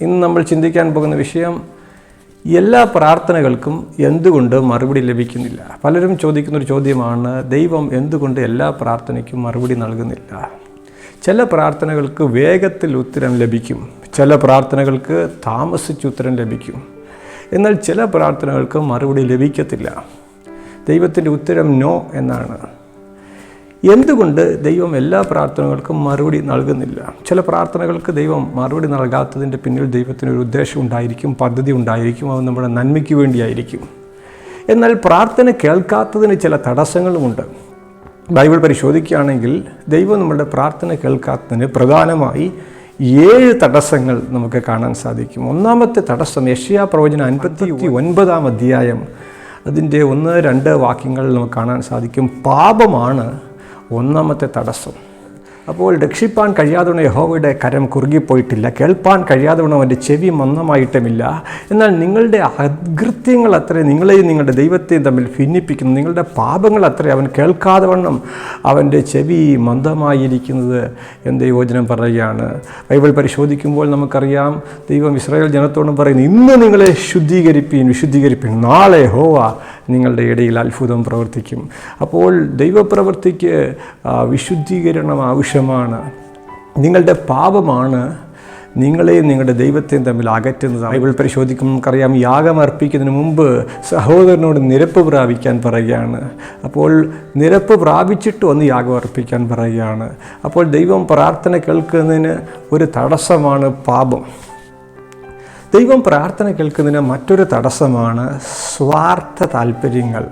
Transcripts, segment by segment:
ഇന്ന് നമ്മൾ ചിന്തിക്കാൻ പോകുന്ന വിഷയം എല്ലാ പ്രാർത്ഥനകൾക്കും എന്തുകൊണ്ട് മറുപടി ലഭിക്കുന്നില്ല? പലരും ചോദിക്കുന്ന ഒരു ചോദ്യമാണ് ദൈവം എന്തുകൊണ്ട് എല്ലാ പ്രാർത്ഥനയ്ക്കും മറുപടി നൽകുന്നില്ല? ചില പ്രാർത്ഥനകൾക്ക് വേഗത്തിൽ ഉത്തരം ലഭിക്കും ചില പ്രാർത്ഥനകൾക്ക് താമസിച്ച് ഉത്തരം ലഭിക്കും. എന്നാൽ ചില പ്രാർത്ഥനകൾക്ക് മറുപടി ലഭിക്കത്തില്ല. ദൈവത്തിന്റെ ഉത്തരം നോ എന്നാണ്. എന്തുകൊണ്ട് ദൈവം എല്ലാ പ്രാർത്ഥനകൾക്കും മറുപടി നൽകുന്നില്ല? ചില പ്രാർത്ഥനകൾക്ക് ദൈവം മറുപടി നൽകാത്തതിന്റെ പിന്നിൽ ദൈവത്തിന് ഒരു ഉദ്ദേശം ഉണ്ടായിരിക്കും പദ്ധതി ഉണ്ടായിരിക്കും അത് നമ്മുടെ നന്മയ്ക്ക് വേണ്ടിയായിരിക്കും. എന്നാൽ പ്രാർത്ഥന കേൾക്കാത്തതിന് ചില തടസ്സങ്ങളുമുണ്ട്. ബൈബിൾ പരിശോധിക്കുകയാണെങ്കിൽ ദൈവം നമ്മുടെ പ്രാർത്ഥന കേൾക്കാത്തതിന് പ്രധാനമായി ഏഴ് തടസ്സങ്ങൾ നമുക്ക് കാണാൻ സാധിക്കും. ഒന്നാമത്തെ തടസ്സം യഷ്യാ പ്രവചന അൻപത്തി ഒൻപതാം അധ്യായം. അതിന്റെ ഒന്ന് രണ്ട് വാക്യങ്ങൾ നമുക്ക് കാണാൻ സാധിക്കും. പാപമാണ് ഒന്നാമത്തെ തടസ്സം. അപ്പോൾ രക്ഷിപ്പാൻ കഴിയാതെ യഹോവയുടെ കരം കുറുകിപ്പോയിട്ടില്ല. കേൾപ്പാൻ കഴിയാതെ അവന്റെ ചെവി മന്ദമായിട്ടുമില്ല. എന്നാൽ നിങ്ങളുടെ അകൃത്യങ്ങൾ അത്ര നിങ്ങളെയും നിങ്ങളുടെ ദൈവത്തെയും തമ്മിൽ ഭിന്നിപ്പിക്കുന്നു. നിങ്ങളുടെ പാപങ്ങൾ അത്ര അവൻ കേൾക്കാതെ വണ്ണം അവന്റെ ചെവി മന്ദമായിരിക്കുന്നത് എന്ന് യോജനം പറയുകയാണ്. ബൈബിൾ പരിശോധിക്കുമ്പോൾ നമുക്കറിയാം ദൈവം ഇസ്രായേൽ ജനത്തോടും പറയുന്നു ഇന്ന് നിങ്ങളെ ശുദ്ധീകരിപ്പീൻ വിശുദ്ധീകരിപ്പീൻ. നാളെ ഹോവ നിങ്ങളുടെ ഇടയിൽ അത്ഭുതം പ്രവർത്തിക്കും. അപ്പോൾ ദൈവപ്രവൃത്തിക്ക് വിശുദ്ധീകരണം ആവശ്യമാണ്. നിങ്ങളുടെ പാപമാണ് നിങ്ങളെയും നിങ്ങളുടെ ദൈവത്തെയും തമ്മിൽ അകറ്റുന്നത്. ബൈബിൾ പരിശോധിക്കും നമുക്കറിയാം യാഗം അർപ്പിക്കുന്നതിന് മുമ്പ് സഹോദരനോട് നിരപ്പ് പ്രാപിക്കാൻ പറയുകയാണ്. അപ്പോൾ നിരപ്പ് പ്രാപിച്ചിട്ട് ഒന്ന് യാഗം അർപ്പിക്കാൻ പറയുകയാണ്. അപ്പോൾ ദൈവം പ്രാർത്ഥന കേൾക്കുന്നതിന് ഒരു തടസ്സമാണ് പാപം. ദൈവം പ്രാർത്ഥന കേൾക്കുന്നതിന് മറ്റൊരു തടസ്സമാണ് സ്വാർത്ഥ താല്പര്യങ്ങൾ.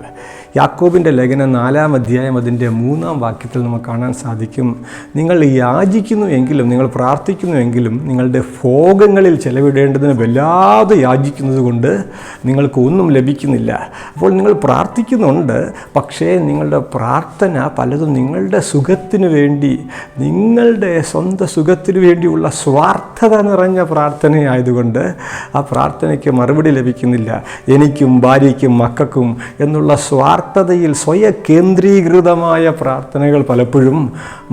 യാക്കോബിന്റെ ലേഖനം നാലാം അധ്യായം അതിന്റെ മൂന്നാം വാക്യത്തിൽ നമുക്ക് കാണാൻ സാധിക്കും. നിങ്ങൾ യാചിക്കുന്നു എങ്കിലും നിങ്ങൾ പ്രാർത്ഥിക്കുന്നു എങ്കിലും നിങ്ങളുടെ ഭോഗങ്ങളിൽ ചെലവിടേണ്ടതിന് വല്ലാതെ യാചിക്കുന്നത് കൊണ്ട് നിങ്ങൾക്ക് ഒന്നും ലഭിക്കുന്നില്ല. അപ്പോൾ നിങ്ങൾ പ്രാർത്ഥിക്കുന്നുണ്ട് പക്ഷേ നിങ്ങളുടെ പ്രാർത്ഥന പലതും നിങ്ങളുടെ സുഖത്തിന് വേണ്ടി നിങ്ങളുടെ സ്വന്തം സുഖത്തിന് വേണ്ടിയുള്ള സ്വാർത്ഥത നിറഞ്ഞ പ്രാർത്ഥനയായതുകൊണ്ട് ആ പ്രാർത്ഥനയ്ക്ക് മറുപടി ലഭിക്കുന്നില്ല. എനിക്കും ഭാര്യയ്ക്കും മക്കൾക്കും എന്നുള്ള സ്വാർത്ഥതയിൽ സ്വയ കേന്ദ്രീകൃതമായ പ്രാർത്ഥനകൾ പലപ്പോഴും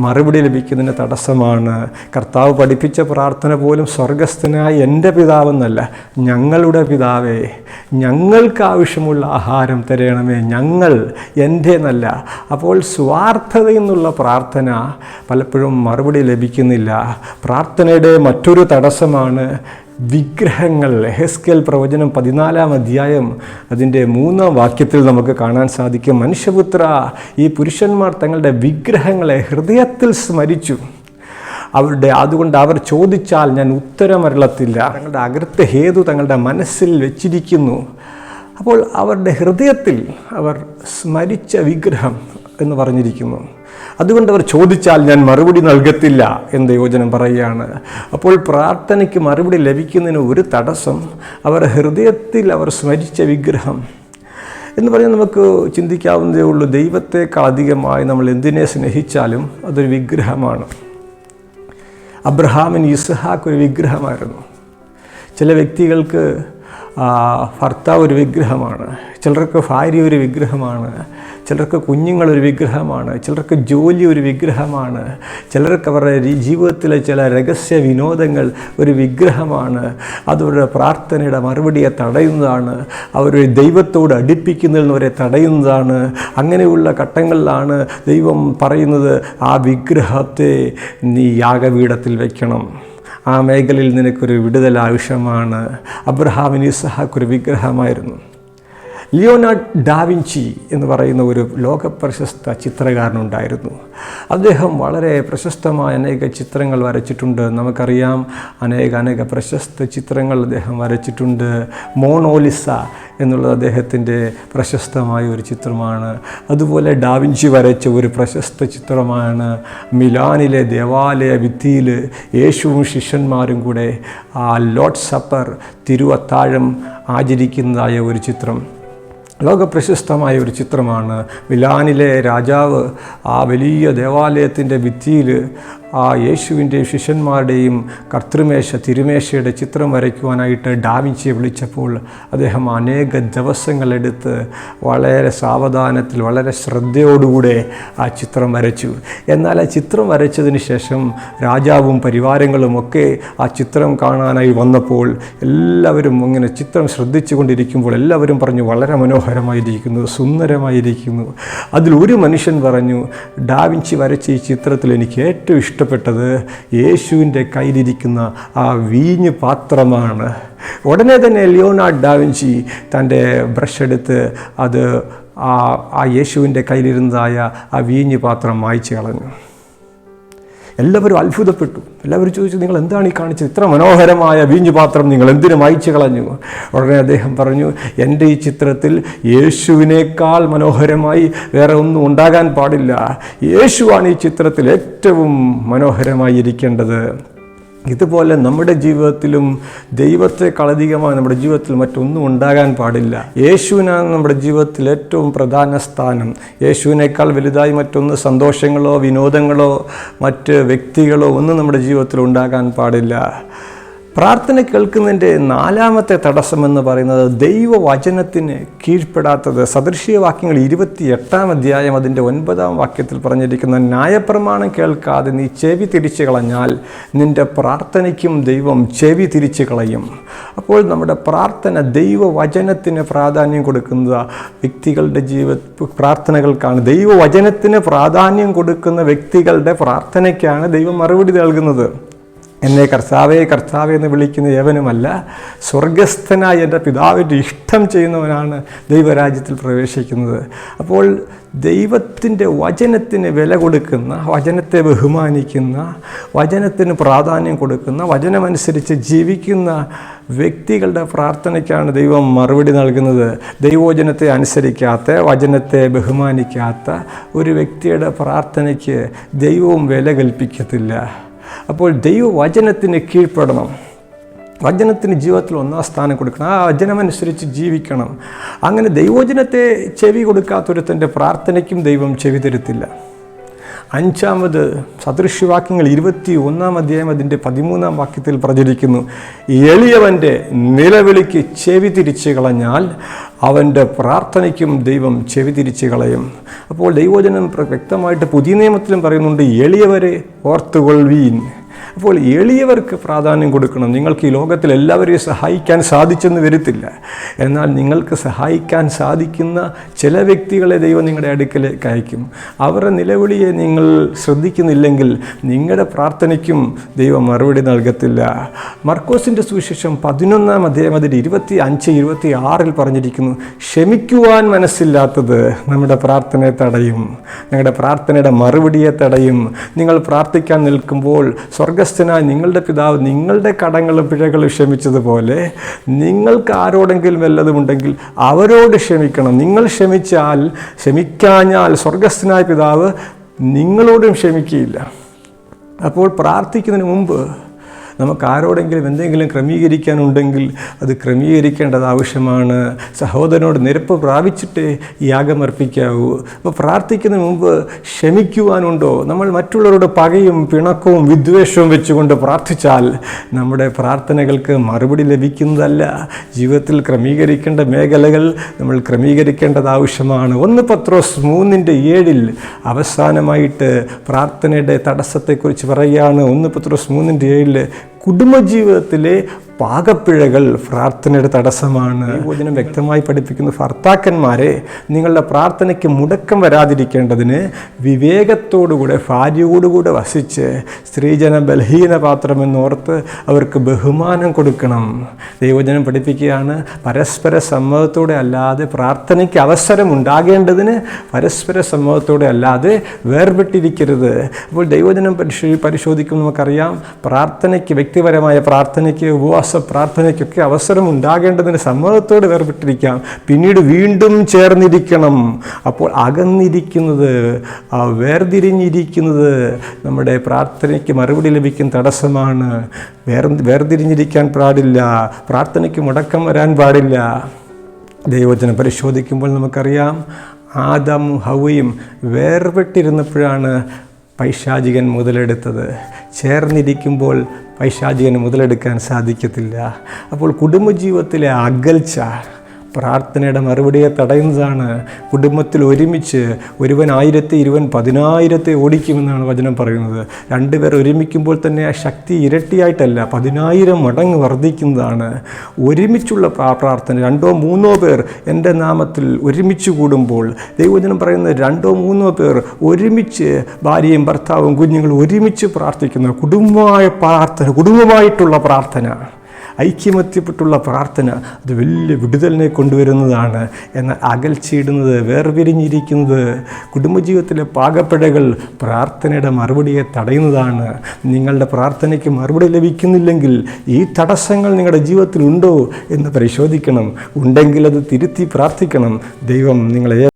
മറുപടി ലഭിക്കുന്നതിന് തടസ്സമാണ്. കർത്താവ് പഠിപ്പിച്ച പ്രാർത്ഥന പോലും സ്വർഗസ്ഥനായ എന്റെ പിതാവെന്നല്ല ഞങ്ങളുടെ പിതാവേ ഞങ്ങൾക്ക് ആവശ്യമുള്ള ആഹാരം തരണമേ ഞങ്ങൾ എന്റെ എന്നല്ല അപ്പോൾ സ്വാർത്ഥതയെന്നുള്ള പ്രാർത്ഥന പലപ്പോഴും മറുപടി ലഭിക്കുന്നില്ല. പ്രാർത്ഥനയുടെ മറ്റൊരു തടസ്സമാണ് വിഗ്രഹങ്ങൾ. ഹെസ്കേൽ പ്രവചനം പതിനാലാം അധ്യായം. അതിന്റെ മൂന്നാം വാക്യത്തിൽ നമുക്ക് കാണാൻ സാധിക്കും. മനുഷ്യപുത്ര ഈ പുരുഷന്മാർ തങ്ങളുടെ വിഗ്രഹങ്ങളെ ഹൃദയത്തിൽ സ്മരിച്ചു. അവരുടെ അതുകൊണ്ട് അവർ ചോദിച്ചാൽ ഞാൻ ഉത്തരമരളത്തില്ല. തങ്ങളുടെ അകൃത്യ ഹേതു തങ്ങളുടെ മനസ്സിൽ വെച്ചിരിക്കുന്നു. അപ്പോൾ അവരുടെ ഹൃദയത്തിൽ അവർ സ്മരിച്ച വിഗ്രഹം എന്ന് പറഞ്ഞിരിക്കുന്നു. അതുകൊണ്ട് അവർ ചോദിച്ചാൽ ഞാൻ മറുപടി നൽകത്തില്ല എന്ന് യോജനം പറയുകയാണ്. അപ്പോൾ പ്രാർത്ഥനയ്ക്ക് മറുപടി ലഭിക്കുന്നതിന് ഒരു തടസ്സം അവർ ഹൃദയത്തിൽ അവർ സ്മരിച്ച വിഗ്രഹം എന്ന് പറഞ്ഞാൽ നമുക്ക് ചിന്തിക്കാവുന്നതേ ഉള്ളൂ. ദൈവത്തെക്കാൾ അധികമായി നമ്മൾ എന്തിനെ സ്നേഹിച്ചാലും അതൊരു വിഗ്രഹമാണ്. അബ്രഹാമിൻ ഇസ്ഹാക്ക് ഒരു വിഗ്രഹമായിരുന്നു. ചില വ്യക്തികൾക്ക് ഭർത്താവ് ഒരു വിഗ്രഹമാണ്. ചിലർക്ക് ഭാര്യ ഒരു വിഗ്രഹമാണ്. ചിലർക്ക് കുഞ്ഞുങ്ങളൊരു വിഗ്രഹമാണ്. ചിലർക്ക് ജോലി ഒരു വിഗ്രഹമാണ്. ചിലർക്ക് അവരുടെ ജീവിതത്തിലെ ചില രഹസ്യ വിനോദങ്ങൾ ഒരു വിഗ്രഹമാണ്. അതവരുടെ പ്രാർത്ഥനയുടെ മറുപടിയെ തടയുന്നതാണ്. അവരെ ദൈവത്തോട് അടുപ്പിക്കുന്നതിനവരെ തടയുന്നതാണ്. അങ്ങനെയുള്ള ഘട്ടങ്ങളിലാണ് ദൈവം പറയുന്നത് ആ വിഗ്രഹത്തെ നീ യാഗപീഠത്തിൽ വയ്ക്കണം ആ മേഖലയിൽ നിനക്കൊരു വിടുതൽ ആവശ്യമാണ്. അബ്രഹാമിന് ഇസഹാക്കൊരു വിഗ്രഹമായിരുന്നു. ലിയോനാർഡ് ഡാവിഞ്ചി എന്ന് പറയുന്ന ഒരു ലോകപ്രശസ്ത ചിത്രകാരനുണ്ടായിരുന്നു. അദ്ദേഹം വളരെ പ്രശസ്തമായ അനേക ചിത്രങ്ങൾ വരച്ചിട്ടുണ്ട്. നമുക്കറിയാം അനേക അനേക പ്രശസ്ത ചിത്രങ്ങൾ അദ്ദേഹം വരച്ചിട്ടുണ്ട്. മോണോലിസ എന്നുള്ളത് അദ്ദേഹത്തിന്റെ പ്രശസ്തമായ ഒരു ചിത്രമാണ്. അതുപോലെ ഡാവിഞ്ചി വരച്ച ഒരു പ്രശസ്ത ചിത്രമാണ് മിലാനിലെ ദേവാലയ ഭിത്തിയിൽ യേശുവും ശിഷ്യന്മാരും കൂടെ ആ ലോഡ് സപ്പർ തിരുവത്താഴം ആചരിക്കുന്നതായ ഒരു ചിത്രം. ലോകപ്രശസ്തമായ ഒരു ചിത്രമാണ് മിലാനിലെ രാജാവ് ആ വലിയ ദേവാലയത്തിന്റെ ഭിത്തിയിൽ ആ യേശുവിന്റെയും ശിഷ്യന്മാരുടെയും കർത്തൃമേശ തിരുമേശയുടെ ചിത്രം വരയ്ക്കുവാനായിട്ട് ഡാവിഞ്ചിയെ വിളിച്ചപ്പോൾ അദ്ദേഹം അനേക ദിവസങ്ങളെടുത്ത് വളരെ സാവധാനത്തിൽ വളരെ ശ്രദ്ധയോടുകൂടെ ആ ചിത്രം വരച്ചു. എന്നാൽ ആ ചിത്രം വരച്ചതിന് ശേഷം രാജാവും പരിവാരങ്ങളും ഒക്കെ ആ ചിത്രം കാണാനായി വന്നപ്പോൾ എല്ലാവരും ഇങ്ങനെ ചിത്രം ശ്രദ്ധിച്ചു കൊണ്ടിരിക്കുമ്പോൾ എല്ലാവരും പറഞ്ഞു വളരെ മനോഹരമായിരിക്കുന്നു സുന്ദരമായിരിക്കുന്നു. അതിൽ ഒരു മനുഷ്യൻ പറഞ്ഞു ഡാവിഞ്ചി വരച്ച ഈ ചിത്രത്തിൽ എനിക്ക് ഏറ്റവും ഇഷ്ടപ്പെട്ടത് യേശുവിന്റെ കയ്യിലിരിക്കുന്ന ആ വീഞ്ഞ് പാത്രമാണ്. ഉടനെ തന്നെ ലിയോണാർഡ് ഡാവിഞ്ചി തന്റെ ബ്രഷ് എടുത്ത് അത് ആ ആ യേശുവിന്റെ കയ്യിലിരുന്നതായ ആ വീഞ്ഞ് പാത്രം മായ്ച്ചു കളഞ്ഞു. എല്ലാവരും അത്ഭുതപ്പെട്ടു. എല്ലാവരും ചോദിച്ചു നിങ്ങൾ എന്താണ് ഈ കാണിച്ചത്? ഇത്ര മനോഹരമായ വീഞ്ഞുപാത്രം നിങ്ങൾ എന്തിനു മായ്ച്ചു കളഞ്ഞു? ഉടനെ അദ്ദേഹം പറഞ്ഞു എന്റെ ഈ ചിത്രത്തിൽ യേശുവിനേക്കാൾ മനോഹരമായി വേറെ ഒന്നും ഉണ്ടാകാൻ പാടില്ല. യേശുവാണ് ഈ ചിത്രത്തിൽ ഏറ്റവും മനോഹരമായി ഇരിക്കേണ്ടത്. ഇതുപോലെ നമ്മുടെ ജീവിതത്തിലും ദൈവത്തെക്കാളധികമായി നമ്മുടെ ജീവിതത്തിൽ മറ്റൊന്നും ഉണ്ടാകാൻ പാടില്ല. യേശുവിനാണ് നമ്മുടെ ജീവിതത്തിൽ ഏറ്റവും പ്രധാന സ്ഥാനം. യേശുവിനേക്കാൾ വലുതായി മറ്റൊന്ന് സന്തോഷങ്ങളോ വിനോദങ്ങളോ മറ്റ് വ്യക്തികളോ ഒന്നും നമ്മുടെ ജീവിതത്തിൽ ഉണ്ടാകാൻ പാടില്ല. പ്രാർത്ഥന കേൾക്കുന്നതിന്റെ നാലാമത്തെ തടസ്സമെന്ന് പറയുന്നത് ദൈവവചനത്തിന് കീഴ്പ്പെടാത്തത്. സദൃശീയവാക്യങ്ങൾ ഇരുപത്തി എട്ടാം അധ്യായം അതിന്റെ ഒൻപതാം വാക്യത്തിൽ പറഞ്ഞിരിക്കുന്ന ന്യായപ്രമാണം കേൾക്കാതെ നീ ചെവി തിരിച്ചു കളഞ്ഞാൽ നിന്റെ പ്രാർത്ഥനയ്ക്കും ദൈവം ചെവി തിരിച്ചു കളയും. അപ്പോൾ നമ്മുടെ പ്രാർത്ഥന ദൈവവചനത്തിന് പ്രാധാന്യം കൊടുക്കുന്ന വ്യക്തികളുടെ ജീവ പ്രാർത്ഥനകൾക്കാണ്. ദൈവവചനത്തിന് പ്രാധാന്യം കൊടുക്കുന്ന വ്യക്തികളുടെ പ്രാർത്ഥനയ്ക്കാണ് ദൈവം മറുപടി നൽകുന്നത്. എന്നെ കർത്താവേ കർത്താവേ എന്ന് വിളിക്കുന്ന യവനുമല്ല സ്വർഗസ്ഥനായ എന്റെ പിതാവിന്റെ ഇഷ്ടം ചെയ്യുന്നവനാണ് ദൈവരാജ്യത്തിൽ പ്രവേശിക്കുന്നത്. അപ്പോൾ ദൈവത്തിന്റെ വചനത്തിന് വില കൊടുക്കുന്ന വചനത്തെ ബഹുമാനിക്കുന്ന വചനത്തിന് പ്രാധാന്യം കൊടുക്കുന്ന വചനമനുസരിച്ച് ജീവിക്കുന്ന വ്യക്തികളുടെ പ്രാർത്ഥനയ്ക്കാണ് ദൈവം മറുപടി നൽകുന്നത്. ദൈവോചനത്തെ അനുസരിക്കാത്ത വചനത്തെ ബഹുമാനിക്കാത്ത ഒരു വ്യക്തിയുടെ പ്രാർത്ഥനയ്ക്ക് ദൈവവും വില കൽപ്പിക്കത്തില്ല. അപ്പോൾ ദൈവവചനത്തിന് കീഴ്പ്പെടണം. വചനത്തിന് ജീവിതത്തിൽ ഒന്നാം സ്ഥാനം കൊടുക്കണം. ആ വചനമനുസരിച്ച് ജീവിക്കണം. അങ്ങനെ ദൈവവചനത്തെ ചെവി കൊടുക്കാത്തൊരുത്തന്റെ പ്രാർത്ഥനയ്ക്കും ദൈവം ചെവി തരുത്തില്ല. അഞ്ചാമത് സദൃശ്യവാക്യങ്ങൾ ഇരുപത്തി ഒന്നാം അധ്യായം അതിന്റെ പതിമൂന്നാം വാക്യത്തിൽ പ്രചരിക്കുന്നു. എളിയവന്റെ നിലവിളിക്ക് ചെവി തിരിച്ചു കളഞ്ഞാൽ അവന്റെ പ്രാർത്ഥനയ്ക്കും ദൈവം ചെവി തിരിച്ചു കളയും. അപ്പോൾ ദൈവജനം വ്യക്തമായിട്ട് പുതിയ നിയമത്തിലും പറയുന്നുണ്ട് എളിയവരെ ഓർത്തുകൊള്ളുവീൻ. അപ്പോൾ എളിയവർക്ക് പ്രാധാന്യം കൊടുക്കണം. നിങ്ങൾക്ക് ഈ ലോകത്തിൽ എല്ലാവരെയും സഹായിക്കാൻ സാധിച്ചെന്ന് വരത്തില്ല. എന്നാൽ നിങ്ങൾക്ക് സഹായിക്കാൻ സാധിക്കുന്ന ചില വ്യക്തികളെ ദൈവം നിങ്ങളുടെ അടുക്കലേക്ക് അയക്കും. അവരുടെ നിലവിളിയെ നിങ്ങൾ ശ്രദ്ധിക്കുന്നില്ലെങ്കിൽ നിങ്ങളുടെ പ്രാർത്ഥനയ്ക്കും ദൈവം മറുപടി നൽകത്തില്ല. മർക്കോസിന്റെ സുവിശേഷം പതിനൊന്നാം അദ്ദേഹം അതിൽ ഇരുപത്തി അഞ്ച് ഇരുപത്തി ആറിൽ പറഞ്ഞിരിക്കുന്നു ക്ഷമിക്കുവാൻ മനസ്സില്ലാത്തത് നമ്മുടെ പ്രാർത്ഥനയെ തടയും. നിങ്ങളുടെ പ്രാർത്ഥനയുടെ മറുപടിയെ തടയും. നിങ്ങൾ പ്രാർത്ഥിക്കാൻ നിൽക്കുമ്പോൾ സ്വർഗസ്ഥനായ നിങ്ങളുടെ പിതാവ് നിങ്ങളുടെ കടങ്ങളും പിഴകളും ക്ഷമിച്ചതുപോലെ നിങ്ങൾക്ക് ആരോടെങ്കിലും വല്ലതുമുണ്ടെങ്കിൽ അവരോട് ക്ഷമിക്കണം. നിങ്ങൾ ക്ഷമിച്ചാൽ ക്ഷമിക്കാഞ്ഞാൽ സ്വർഗസ്ഥനായ പിതാവ് നിങ്ങളോടും ക്ഷമിക്കുകയില്ല. അപ്പോൾ പ്രാർത്ഥിക്കുന്നതിന് മുമ്പ് നമുക്ക് ആരോടെങ്കിലും എന്തെങ്കിലും ക്രമീകരിക്കാനുണ്ടെങ്കിൽ അത് ക്രമീകരിക്കേണ്ടത് ആവശ്യമാണ്. സഹോദരനോട് നിരപ്പ് പ്രാപിച്ചിട്ടേ യാഗമർപ്പിക്കാവൂ. അപ്പോൾ പ്രാർത്ഥിക്കുന്നതിന് മുമ്പ് ക്ഷമിക്കുവാനുണ്ടോ? നമ്മൾ മറ്റുള്ളവരോട് പകയും പിണക്കവും വിദ്വേഷവും വെച്ചുകൊണ്ട് പ്രാർത്ഥിച്ചാൽ നമ്മുടെ പ്രാർത്ഥനകൾക്ക് മറുപടി ലഭിക്കുന്നതല്ല. ജീവിതത്തിൽ ക്രമീകരിക്കേണ്ട മേഖലകൾ നമ്മൾ ക്രമീകരിക്കേണ്ടത് ആവശ്യമാണ്. ഒന്ന് പത്രോസ് മൂന്നിന്റെ ഏഴിൽ അവസാനമായിട്ട് പ്രാർത്ഥനയുടെ തടസ്സത്തെക്കുറിച്ച് പറയുകയാണ്. ഒന്ന് പത്രോസ് മൂന്നിന്റെ ഏഴിൽ കുടുംബജീവിതത്തിലെ പാകപ്പിഴകൾ പ്രാർത്ഥനയുടെ തടസ്സമാണ്. വചനം വ്യക്തമായി പഠിപ്പിക്കുന്ന ഭർത്താക്കന്മാരെ നിങ്ങളുടെ പ്രാർത്ഥനയ്ക്ക് മുടക്കം വരാതിരിക്കേണ്ടതിന് വിവേകത്തോടുകൂടെ ഭാര്യയോടുകൂടെ വസിച്ച് സ്ത്രീജന ബലഹീന പാത്രമെന്നോർത്ത് അവർക്ക് ബഹുമാനം കൊടുക്കണം. ദൈവജനം പഠിപ്പിക്കുകയാണ് പരസ്പര സമ്മതത്തോടെ അല്ലാതെ പ്രാർത്ഥനയ്ക്ക് അവസരം ഉണ്ടാകേണ്ടതിന് പരസ്പര സമ്മതത്തോടെ അല്ലാതെ വേർപെട്ടിരിക്കരുത്. അപ്പോൾ ദൈവജനം പരിശോ പരിശോധിക്കുമ്പോൾ നമുക്കറിയാം പ്രാർത്ഥനയ്ക്ക് വ്യക്തിപരമായ പ്രാർത്ഥനയ്ക്ക് ഉപവാസ പ്രാർത്ഥനയ്ക്കൊക്കെ അവസരം ഉണ്ടാകേണ്ടതിന് സമ്മതത്തോട് വേർപെട്ടിരിക്കാം. പിന്നീട് വീണ്ടും ചേർന്നിരിക്കണം. അപ്പോൾ അകന്നിരിക്കുന്നത് വേർതിരിഞ്ഞിരിക്കുന്നത് നമ്മുടെ പ്രാർത്ഥനയ്ക്ക് മറുപടി ലഭിക്കുന്ന തടസ്സമാണ്. വേർ വേർതിരിഞ്ഞിരിക്കാൻ പാടില്ല. പ്രാർത്ഥനയ്ക്ക് മുടക്കം വരാൻ പാടില്ല. ദൈവജനം പരിശോധിക്കുമ്പോൾ നമുക്കറിയാം. ആദം ഹവയും വേർപെട്ടിരുന്നപ്പോഴാണ് പൈശാചികൻ മുതലെടുത്തത്. ചേർന്നിരിക്കുമ്പോൾ പൈശാചികന് മുതലെടുക്കാൻ സാധിക്കത്തില്ല. അപ്പോൾ കുടുംബജീവിതത്തിലെ അകൽച്ച പ്രാർത്ഥനയുടെ മറുപടിയെ തടയുന്നതാണ് കുടുംബത്തിൽ ഒരുമിച്ച് ഒരുവൻ ആയിരത്തെ ഇരുവൻ പതിനായിരത്തെ ഓടിക്കുമെന്നാണ് വചനം പറയുന്നത്. രണ്ടുപേർ ഒരുമിക്കുമ്പോൾ തന്നെ ആ ശക്തി ഇരട്ടിയായിട്ടല്ല പതിനായിരം മടങ്ങ് വർദ്ധിക്കുന്നതാണ്. ഒരുമിച്ചുള്ള പ്രാർത്ഥന രണ്ടോ മൂന്നോ പേർ എന്റെ നാമത്തിൽ ഒരുമിച്ച് കൂടുമ്പോൾ ദൈവജനം പറയുന്നത് രണ്ടോ മൂന്നോ പേർ ഒരുമിച്ച് ഭാര്യയും ഭർത്താവും കുഞ്ഞുങ്ങളും ഒരുമിച്ച് പ്രാർത്ഥിക്കുന്ന കുടുംബമായ പ്രാർത്ഥന കുടുംബമായിട്ടുള്ള പ്രാർത്ഥന. ഐക്യമത്യപ്പെട്ടുള്ള പ്രാർത്ഥന അത് വലിയ വിടുതലിനെ കൊണ്ടുവരുന്നതാണ്. എന്നാൽ അകൽച്ചയിടുന്നത് വേർപിരിഞ്ഞിരിക്കുന്നത് കുടുംബജീവിതത്തിലെ പാകപ്പിഴകൾ പ്രാർത്ഥനയുടെ മറുപടിയെ തടയുന്നതാണ്. നിങ്ങളുടെ പ്രാർത്ഥനയ്ക്ക് മറുപടി ലഭിക്കുന്നില്ലെങ്കിൽ ഈ തടസ്സങ്ങൾ നിങ്ങളുടെ ജീവിതത്തിൽ ഉണ്ടോ എന്ന് പരിശോധിക്കണം. ഉണ്ടെങ്കിൽ അത് തിരുത്തി പ്രാർത്ഥിക്കണം. ദൈവം നിങ്ങളെ